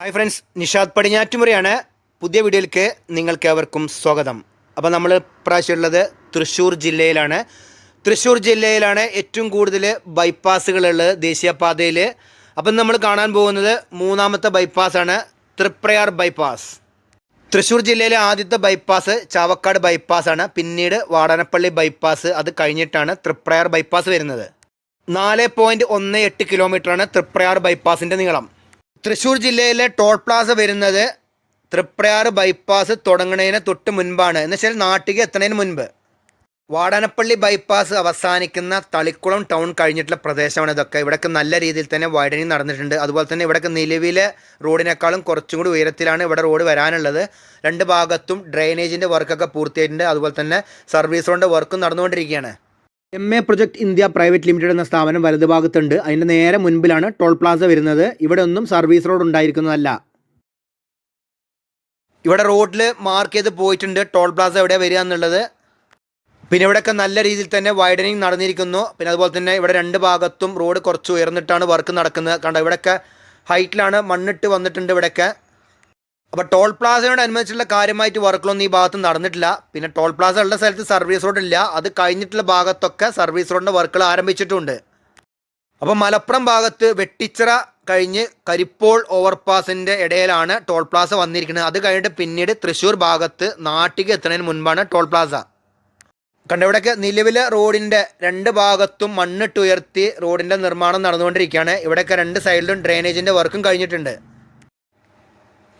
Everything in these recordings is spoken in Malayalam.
Hi friends Nishad പടിഞ്ഞാറ്റുമുറയാണ്. പുതിയ വീഡിയോയിലേക്ക് നിങ്ങൾക്ക് ഏവർക്കും സ്വാഗതം. അപ്പോൾ നമ്മൾ പ്രാവശ്യമുള്ളത് തൃശ്ശൂർ ജില്ലയിലാണ്. തൃശ്ശൂർ ജില്ലയിലാണ് ഏറ്റവും കൂടുതൽ ബൈപ്പാസുകളുള്ളത് ദേശീയപാതയിൽ. അപ്പം നമ്മൾ കാണാൻ പോകുന്നത് മൂന്നാമത്തെ ബൈപ്പാസാണ് തൃപ്രയാർ ബൈപ്പാസ് തൃശ്ശൂർ ജില്ലയിലെ ആദ്യത്തെ ബൈപ്പാസ് ചാവക്കാട് ബൈപ്പാസാണ് പിന്നീട് വാടാനപ്പള്ളി ബൈപ്പാസ് അത് കഴിഞ്ഞിട്ടാണ് തൃപ്രയാർ ബൈപ്പാസ് വരുന്നത്. നാല് പോയിന്റ് ഒന്ന് എട്ട് കിലോമീറ്ററാണ് തൃപ്രയാർ ബൈപ്പാസിന്റെ നീളം. തൃശ്ശൂർ ജില്ലയിലെ ടോൾ പ്ലാസ വരുന്നത് തൃപ്രയാർ ബൈപ്പാസ് തുടങ്ങുന്നതിന് തൊട്ട് മുൻപാണ്. എന്ന് വെച്ചാൽ നാട്ടിക എത്തുന്നതിന് മുൻപ്. വാടാനപ്പള്ളി ബൈപ്പാസ് അവസാനിക്കുന്ന തളിക്കുളം ടൗൺ കഴിഞ്ഞിട്ടുള്ള പ്രദേശമാണ് ഇതൊക്കെ. ഇവിടേക്ക് നല്ല രീതിയിൽ തന്നെ വൈഡനിങ് നടന്നിട്ടുണ്ട്. അതുപോലെ തന്നെ ഇവിടേക്ക് നിലവിലെ റോഡിനേക്കാളും കുറച്ചും കൂടി ഉയരത്തിലാണ് ഇവിടെ റോഡ് വരാനുള്ളത്. രണ്ട് ഭാഗത്തും ഡ്രെയിനേജിന്റെ വർക്കൊക്കെ പൂർത്തിയായിട്ടുണ്ട്. അതുപോലെ തന്നെ സർവീസ് റോഡിന്റെ വർക്കും നടന്നുകൊണ്ടിരിക്കുകയാണ്. M A project India private limited എന്ന സ്ഥാപനം വലതുഭാഗത്തുണ്ട് അതിന്റെ നേരെ മുൻപിലാണ് ടോൾ പ്ലാസ വരുന്നത്. ഇവിടെ ഒന്നും സർവീസ് റോഡ് ഉണ്ടായിരിക്കുന്നതല്ല. ഇവിടെ റോഡിൽ മാർക്ക് ചെയ്ത് പോയിട്ടുണ്ട്. ടോൾ പ്ലാസ എവിടെ വരിക എന്നുള്ളത്. പിന്നെ ഇവിടെയൊക്കെ നല്ല രീതിയിൽ തന്നെ വൈഡനിങ് നടന്നിരിക്കുന്നു. പിന്നെ അതുപോലെ തന്നെ ഇവിടെ രണ്ട് ഭാഗത്തും റോഡ് കുറച്ച് ഉയർന്നിട്ടാണ് വർക്ക് നടക്കുന്നത്. കണ്ടോ ഇവിടെയൊക്കെ ഹൈറ്റിലാണ് മണ്ണിട്ട് വന്നിട്ടുണ്ട് ഇവിടെയൊക്കെ. അപ്പോൾ ടോൾ പ്ലാസയോട് അനുബന്ധിച്ചുള്ള കാര്യമായിട്ട് വർക്കുകളൊന്നും ഈ ഭാഗത്ത് നടന്നിട്ടില്ല. പിന്നെ ടോൾ പ്ലാസ ഉള്ള സ്ഥലത്ത് സർവീസ് റോഡ് ഇല്ല അത് കഴിഞ്ഞിട്ടുള്ള ഭാഗത്തൊക്കെ സർവീസ് റോഡിന്റെ വർക്കുകൾ ആരംഭിച്ചിട്ടുണ്ട്. അപ്പോൾ മലപ്പുറം ഭാഗത്ത് വെട്ടിച്ചിറ കഴിഞ്ഞ് കരിപ്പോൾ ഓവർപാസിന്റെ ഇടയിലാണ് ടോൾ പ്ലാസ വന്നിരിക്കുന്നത്. അത് കഴിഞ്ഞിട്ട് പിന്നീട് തൃശ്ശൂർ ഭാഗത്ത് നാട്ടിക്ക് എത്തുന്നതിന് മുൻപാണ് ടോൾ പ്ലാസ. കണ്ട ഇവിടെയൊക്കെ നിലവിലെ റോഡിന്റെ രണ്ട് ഭാഗത്തും മണ്ണിട്ടുയർത്തി റോഡിന്റെ നിർമ്മാണം നടന്നുകൊണ്ടിരിക്കുകയാണ്. ഇവിടെയൊക്കെ രണ്ട് സൈഡിലും ഡ്രെയിനേജിന്റെ വർക്കും കഴിഞ്ഞിട്ടുണ്ട്.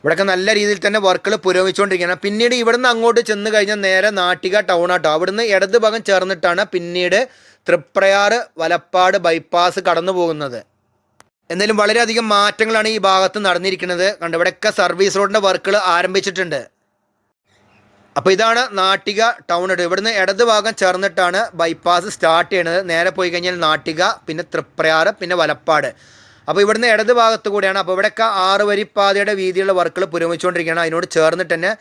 ഇവിടെയൊക്കെ നല്ല രീതിയിൽ തന്നെ വർക്കുകൾ പുരോഗമിച്ചുകൊണ്ടിരിക്കുകയാണ്. പിന്നീട് ഇവിടുന്ന് അങ്ങോട്ട് ചെന്ന് കഴിഞ്ഞാൽ നേരെ നാട്ടിക ടൗൺ ആട്ടോ. അവിടുന്ന് ഇടത് ഭാഗം ചേർന്നിട്ടാണ് പിന്നീട് തൃപ്രയാർ വലപ്പാട് ബൈപ്പാസ് കടന്നു പോകുന്നത്. എന്തായാലും വളരെയധികം മാറ്റങ്ങളാണ് ഈ ഭാഗത്ത് നടന്നിരിക്കുന്നത്. കണ്ട് ഇവിടെയൊക്കെ സർവീസ് റോഡിന്റെ വർക്കുകൾ ആരംഭിച്ചിട്ടുണ്ട്. അപ്പോൾ ഇതാണ് നാട്ടിക ടൗൺ ഇട് ഇവിടുന്ന് ഇടത് ഭാഗം ചേർന്നിട്ടാണ് ബൈപ്പാസ് സ്റ്റാർട്ട് ചെയ്യുന്നത് നേരെ പോയി കഴിഞ്ഞാൽ നാട്ടിക പിന്നെ തൃപ്രയാർ പിന്നെ വലപ്പാട്. അപ്പോൾ ഇവിടുന്ന് ഇടത് ഭാഗത്ത് കൂടിയാണ്. അപ്പോൾ ഇവിടെയൊക്കെ ആറ് വരിപ്പാതയുടെ വീതിയുള്ള വർക്കുകൾ പുരോഗമിച്ചുകൊണ്ടിരിക്കുകയാണ്. അതിനോട് ചേർന്നിട്ട് തന്നെ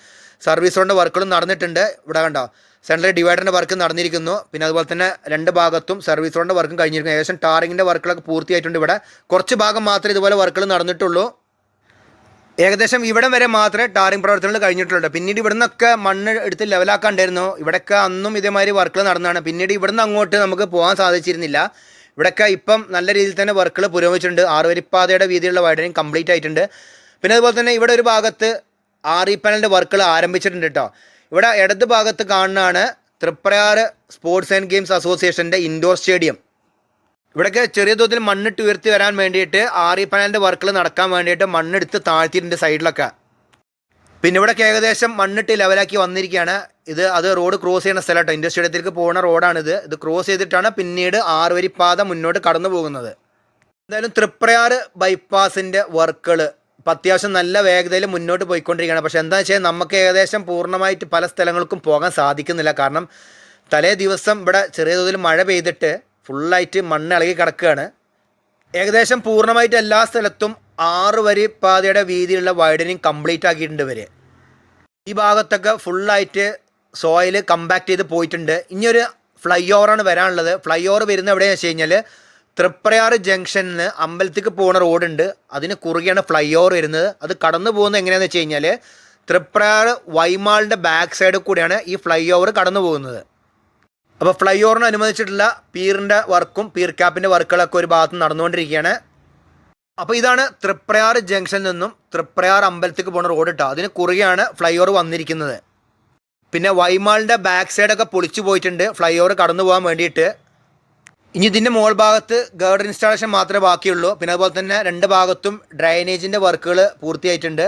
സർവീസ് റോഡിന്റെ വർക്കുകളും നടന്നിട്ടുണ്ട്. ഇവിടെ കണ്ടോ സെൻട്രൽ ഡിവൈഡറിന്റെ വർക്ക് നടന്നിരിക്കുന്നു. പിന്നെ അതുപോലെ തന്നെ രണ്ട് ഭാഗത്തും സർവീസ് റോഡിന്റെ വർക്കും കഴിഞ്ഞിരിക്കുന്നു. ഏകദേശം ടാറിങ്ങിന്റെ വർക്കുകളൊക്കെ പൂർത്തിയായിട്ടുണ്ട് ഇവിടെ. കുറച്ച് ഭാഗം മാത്രമേ ഇതുപോലെ വർക്കുകൾ നടന്നിട്ടുള്ളൂ. ഏകദേശം ഇവിടം വരെ മാത്രമേ ടാറിംഗ് പ്രവർത്തനങ്ങൾ കഴിഞ്ഞിട്ടുള്ളൂ. പിന്നീട് ഇവിടുന്നൊക്കെ മണ്ണ് എടുത്ത് ലെവലാക്കാണ്ടായിരുന്നു ഇവിടെയൊക്കെ അന്നും ഇതേമാതിരി വർക്കുകൾ നടന്നതാണ്. പിന്നീട് ഇവിടുന്ന് അങ്ങോട്ട് നമുക്ക് പോകാൻ സാധിച്ചിരുന്നില്ല. ഇവിടെയൊക്കെ ഇപ്പം നല്ല രീതിയിൽ തന്നെ വർക്കുകൾ പുരോഗമിച്ചിട്ടുണ്ട്. ആറുവരിപ്പാതയുടെ വീതിയുള്ള വൈഡനിങ് കംപ്ലീറ്റ് ആയിട്ടുണ്ട്. പിന്നെ അതുപോലെ തന്നെ ഇവിടെ ഒരു ഭാഗത്ത് ആർ ഇ പാനലിന്റെ വർക്കുകൾ ആരംഭിച്ചിട്ടുണ്ട് കേട്ടോ ഇവിടെ ഇടത് ഭാഗത്ത് കാണുന്നതാണ് തൃപ്രയാർ സ്പോർട്സ് ആൻഡ് ഗെയിംസ് അസോസിയേഷന്റെ ഇൻഡോർ സ്റ്റേഡിയം ഇവിടെയൊക്കെ ചെറിയ തോതിൽ മണ്ണിട്ട് ഉയർത്തി വരാൻ വേണ്ടിയിട്ട് ആർ ഇ പാനലിന്റെ വർക്കുകൾ നടക്കാൻ വേണ്ടിയിട്ട് മണ്ണെടുത്ത് താഴ്ത്തിയിട്ടുണ്ട് സൈഡിലൊക്കെ പിന്നെ ഇവിടെയൊക്കെ ഏകദേശം മണ്ണിട്ട് ലെവലാക്കി വന്നിരിക്കുകയാണ്. ഇത് അത് റോഡ് ക്രോസ് ചെയ്യുന്ന സ്ഥലം കേട്ടോ ഇൻഡസ്ട്രി സ്റ്റേഡിയത്തിലേക്ക് പോകുന്ന റോഡാണിത് ഇത് ക്രോസ് ചെയ്തിട്ടാണ് പിന്നീട് ആറുവരിപ്പാത മുന്നോട്ട് കടന്നു പോകുന്നത്. എന്തായാലും തൃപ്രയാർ ബൈപ്പാസിന്റെ വർക്കുകൾ അത്യാവശ്യം നല്ല വേഗതയിൽ മുന്നോട്ട് പോയിക്കൊണ്ടിരിക്കുകയാണ്. പക്ഷേ എന്താ വെച്ചാൽ നമുക്ക് ഏകദേശം പൂർണമായിട്ട് പല സ്ഥലങ്ങൾക്കും പോകാൻ സാധിക്കുന്നില്ല. കാരണം തലേ ദിവസം ഇവിടെ ചെറിയ തോതിൽ മഴ പെയ്തിട്ട് ഫുള്ളായിട്ട് മണ്ണ് ഇളകി കിടക്കുകയാണ്. ഏകദേശം പൂർണമായിട്ട് എല്ലാ സ്ഥലത്തും ആറ് വരി പാതയുടെ വീതിയുള്ള വൈഡനിങ് കംപ്ലീറ്റ് ആക്കിയിട്ടുണ്ട് ഇവർ ഈ ഭാഗത്തൊക്കെ ഫുള്ളായിട്ട് സോയിൽ കമ്പാക്ട് ചെയ്ത് പോയിട്ടുണ്ട്. ഇനിയൊരു ഫ്ലൈ ഓവറാണ് വരാനുള്ളത്. ഫ്ലൈ ഓവർ വരുന്ന എവിടെയാണെന്ന് വെച്ച് കഴിഞ്ഞാൽ തൃപ്രയാർ ജംഗ്ഷനിൽ അമ്പലത്തേക്ക് പോകുന്ന റോഡുണ്ട്. അതിന് കുറുകെയാണ് ഫ്ലൈ ഓവർ വരുന്നത്. അത് കടന്നു പോകുന്നത് എങ്ങനെയാണെന്ന് വെച്ച് കഴിഞ്ഞാൽ തൃപ്രയാർ വൈമാളിന്റെ ബാക്ക് സൈഡിൽ കൂടിയാണ് ഈ ഫ്ലൈ ഓവർ കടന്നു പോകുന്നത്. അപ്പോൾ ഫ്ലൈ ഓവറിന് അനുവദിച്ചിട്ടുള്ള പീറിന്റെ വർക്കും പീർ ക്യാപ്പിന്റെ വർക്കുകളൊക്കെ ഒരു ഭാഗത്ത് നടന്നുകൊണ്ടിരിക്കുകയാണ്. അപ്പോൾ ഇതാണ് തൃപ്രയാർ ജംഗ്ഷനിൽ നിന്നും തൃപ്രയാർ അമ്പലത്തേക്ക് പോകുന്ന റോഡ് കേട്ടോ അതിന് കുറുകെയാണ് ഫ്ലൈ ഓവർ വന്നിരിക്കുന്നത്. പിന്നെ വൈമാളിന്റെ ബാക്ക് സൈഡൊക്കെ പൊളിച്ചു പോയിട്ടുണ്ട്. ഫ്ലൈ ഓവർ കടന്നു പോകാൻ വേണ്ടിയിട്ട്. ഇനി ഇതിന്റെ മോൾ ഭാഗത്ത് ഗേർഡ് ഇൻസ്റ്റാളേഷൻ മാത്രമേ ബാക്കിയുള്ളൂ. പിന്നെ അതുപോലെ തന്നെ രണ്ട് ഭാഗത്തും ഡ്രൈനേജിന്റെ വർക്കുകൾ പൂർത്തിയായിട്ടുണ്ട്.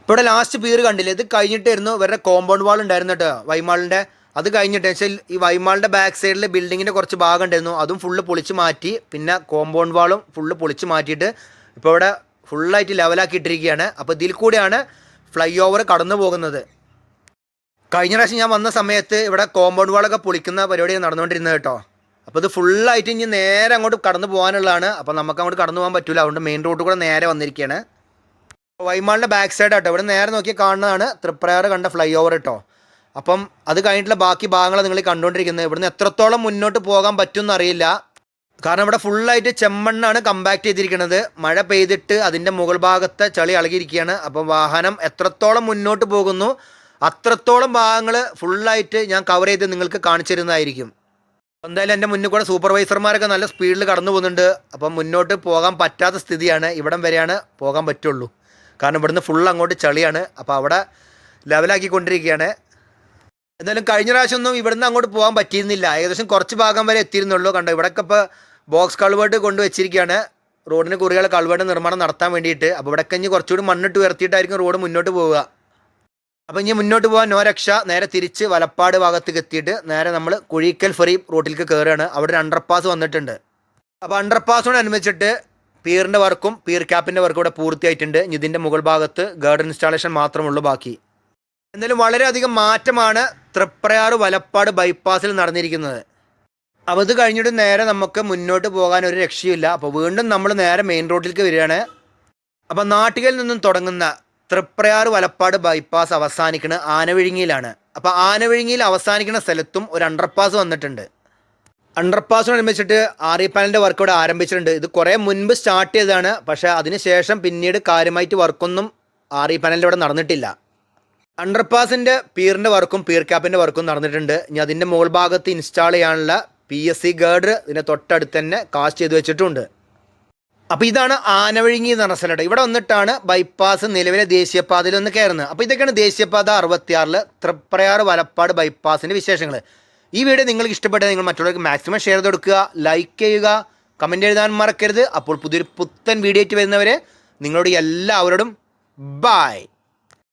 ഇപ്പോൾ ഇവിടെ ലാസ്റ്റ് പീർ കണ്ടില്ല? ഇത് കഴിഞ്ഞിട്ടായിരുന്നു ഇവരുടെ കോമ്പൗണ്ട് വാൾ ഉണ്ടായിരുന്നു കേട്ടോ വൈമാളിന്റെ അത് കഴിഞ്ഞിട്ട് വെച്ചാൽ ഈ വൈമാളിന്റെ ബാക്ക് സൈഡിൽ ബിൽഡിങ്ങിന്റെ കുറച്ച് ഭാഗം ഉണ്ടായിരുന്നു. അതും ഫുള്ള് പൊളിച്ച് മാറ്റി പിന്നെ കോമ്പൗണ്ട് വാളും ഫുള്ള് പൊളിച്ച് മാറ്റിയിട്ട് ഇപ്പോൾ ഇവിടെ ഫുള്ളായിട്ട് ലെവലാക്കി ഇട്ടിരിക്കുകയാണ് അപ്പോൾ ഇതിൽ കൂടിയാണ് ഫ്ലൈ ഓവർ കടന്നു പോകുന്നത്. കഴിഞ്ഞ പ്രാവശ്യം ഞാൻ വന്ന സമയത്ത് ഇവിടെ കോമ്പൗണ്ട് വാളൊക്കെ പൊളിക്കുന്ന പരിപാടിയാണ് നടന്നുകൊണ്ടിരുന്നത് കേട്ടോ. അപ്പോൾ ഇത് ഫുള്ളായിട്ട് ഇനി നേരെ അങ്ങോട്ട് കടന്നു പോകാനുള്ളതാണ്. അപ്പോൾ നമുക്ക് അങ്ങോട്ട് കടന്നു പോകാൻ പറ്റില്ല അതുകൊണ്ട് മെയിൻ റോഡ് കൂടെ നേരെ വന്നിരിക്കുകയാണ് വൈമാളിന്റെ ബാക്ക് സൈഡ് ആട്ടോ. ഇവിടെ നേരെ നോക്കി കാണുന്നതാണ് തൃപ്രയാർ കണ്ട ഫ്ലൈ ഓവർ കേട്ടോ. അപ്പം അത് കഴിഞ്ഞിട്ടുള്ള ബാക്കി ഭാഗങ്ങൾ നിങ്ങൾ കണ്ടുകൊണ്ടിരിക്കുന്നത്. ഇവിടുന്ന് എത്രത്തോളം മുന്നോട്ട് പോകാൻ പറ്റുമെന്ന് അറിയില്ല. കാരണം ഇവിടെ ഫുള്ളായിട്ട് ചെമ്മണ്ണാണ് കമ്പാക്ട് ചെയ്തിരിക്കുന്നത്. മഴ പെയ്തിട്ട് അതിന്റെ മുകൾ ഭാഗത്തെ ചളി ഇളകിയിരിക്കുകയാണ് അപ്പം വാഹനം എത്രത്തോളം മുന്നോട്ട് പോകുന്നു? അത്രത്തോളം ഭാഗങ്ങൾ ഫുള്ളായിട്ട് ഞാൻ കവർ ചെയ്ത് നിങ്ങൾക്ക് കാണിച്ചു തരുന്നതായിരിക്കും എന്തായാലും എന്റെ മുന്നിൽ കൂടെ സൂപ്പർവൈസർമാരൊക്കെ നല്ല സ്പീഡിൽ കടന്നു പോകുന്നുണ്ട്. അപ്പം മുന്നോട്ട് പോകാൻ പറ്റാത്ത സ്ഥിതിയാണ്. ഇവിടം വരെയാണ് പോകാൻ പറ്റുള്ളൂ. കാരണം ഇവിടുന്ന് ഫുൾ അങ്ങോട്ട് ചളിയാണ്. അപ്പോൾ അവിടെ ലെവലാക്കിക്കൊണ്ടിരിക്കുകയാണ് എന്തായാലും കഴിഞ്ഞ പ്രാവശ്യമൊന്നും ഇവിടുന്ന് അങ്ങോട്ട് പോകാൻ പറ്റിയിരുന്നില്ല. ഏകദേശം കുറച്ച് ഭാഗം വരെ എത്തിയിരുന്നുള്ളൂ. കണ്ടോ ഇവിടെയൊക്കെ ഇപ്പോൾ ബോക്സ് കൾവേർട്ട് കൊണ്ടുവച്ചിരിക്കുകയാണ് റോഡിന് കുറികളെ കൾവേർട്ട് നിർമ്മാണം നടത്താൻ വേണ്ടിയിട്ട്. അപ്പോൾ ഇവിടെ കഴിഞ്ഞ് കുറച്ചുകൂടി മണ്ണിട്ട് ഉയർത്തിയിട്ടായിരിക്കും റോഡ് മുന്നോട്ട് പോവുക. അപ്പോൾ ഇനി മുന്നോട്ട് പോകാൻ നോ രക്ഷ. നേരെ തിരിച്ച് വലപ്പാട് ഭാഗത്തേക്ക് എത്തിയിട്ട് നേരെ നമ്മൾ കുഴിക്കൽ ഫെറി റോട്ടിലേക്ക് കയറുകയാണ് അവിടെ ഒരു അണ്ടർപാസ് വന്നിട്ടുണ്ട്. അപ്പോൾ അണ്ടർപാസിനോടനുബന്ധിച്ചിട്ട് പീറിന്റെ വർക്കും പീർ ക്യാപ്പിന്റെ വർക്കും ഇവിടെ പൂർത്തിയായിട്ടുണ്ട്. ഇനി ഇതിന്റെ മുകൾ ഭാഗത്ത് ഗാർഡൻ ഇൻസ്റ്റാളേഷൻ മാത്രമുള്ളൂ ബാക്കി. എന്തായാലും വളരെയധികം മാറ്റമാണ് തൃപ്രയാറ് വലപ്പാട് ബൈപ്പാസിൽ നടന്നിരിക്കുന്നത്. അപ്പോൾ ഇത് കഴിഞ്ഞിട്ട് നേരെ നമുക്ക് മുന്നോട്ട് പോകാൻ ഒരു രക്ഷയില്ല അപ്പോൾ വീണ്ടും നമ്മൾ നേരെ മെയിൻ റോഡിലേക്ക് വരികയാണ്. അപ്പോൾ നാട്ടികയിൽ നിന്നും തുടങ്ങുന്ന തൃപ്രയാറ് വലപ്പാട് ബൈപ്പാസ് അവസാനിക്കുന്നത് ആനവിഴുങ്ങിയിലാണ്. അപ്പോൾ ആനവിഴുങ്ങിയിൽ അവസാനിക്കുന്ന സ്ഥലത്തും ഒരു അണ്ടർപാസ് വന്നിട്ടുണ്ട്. ഇ പാനലിന്റെ വർക്ക് ഇവിടെ ആരംഭിച്ചിട്ടുണ്ട്. ഇത് കുറേ മുൻപ് സ്റ്റാർട്ട് ചെയ്തതാണ്. പക്ഷേ അതിനുശേഷം പിന്നീട് കാര്യമായിട്ട് വർക്കൊന്നും ആർ ഇ പാനലിന്റെ ഇവിടെ നടന്നിട്ടില്ല. അണ്ടർപാസിന്റെ പീറിന്റെ വർക്കും പീർ ക്യാപ്പിന്റെ വർക്കും നടന്നിട്ടുണ്ട്. ഇനി അതിന്റെ മുകൾ ഭാഗത്ത് ഇൻസ്റ്റാൾ ചെയ്യാനുള്ള പി എസ് സി ഗേഡ് ഇതിന്റെ തൊട്ടടുത്ത് തന്നെ കാസ്റ്റ് ചെയ്ത് വെച്ചിട്ടുണ്ട്. അപ്പോൾ ഇതാണ് ആനവഴുങ്ങി എന്ന് പറഞ്ഞ സ്ഥലം ഇവിടെ വന്നിട്ടാണ് ബൈപ്പാസ് നിലവിലെ ദേശീയപാതയിൽ ഒന്ന് കയറുന്നത്. അപ്പോൾ ഇതൊക്കെയാണ് ദേശീയപാത അറുപത്തിയാറിൽ തൃപ്രയാറ് വലപ്പാട് ബൈപ്പാസിന്റെ വിശേഷങ്ങൾ ഈ വീഡിയോ നിങ്ങൾക്ക് ഇഷ്ടപ്പെട്ടാൽ നിങ്ങൾ മറ്റുള്ളവർക്ക് മാക്സിമം ഷെയർ ചെയ്ത് കൊടുക്കുക ലൈക്ക് ചെയ്യുക കമന്റ് എഴുതാൻ മറക്കരുത്. അപ്പോൾ പുതിയൊരു പുത്തൻ വീഡിയോ ആയിട്ട് വരുന്നവരെ നിങ്ങളോട് എല്ലാവരോടും ബായ്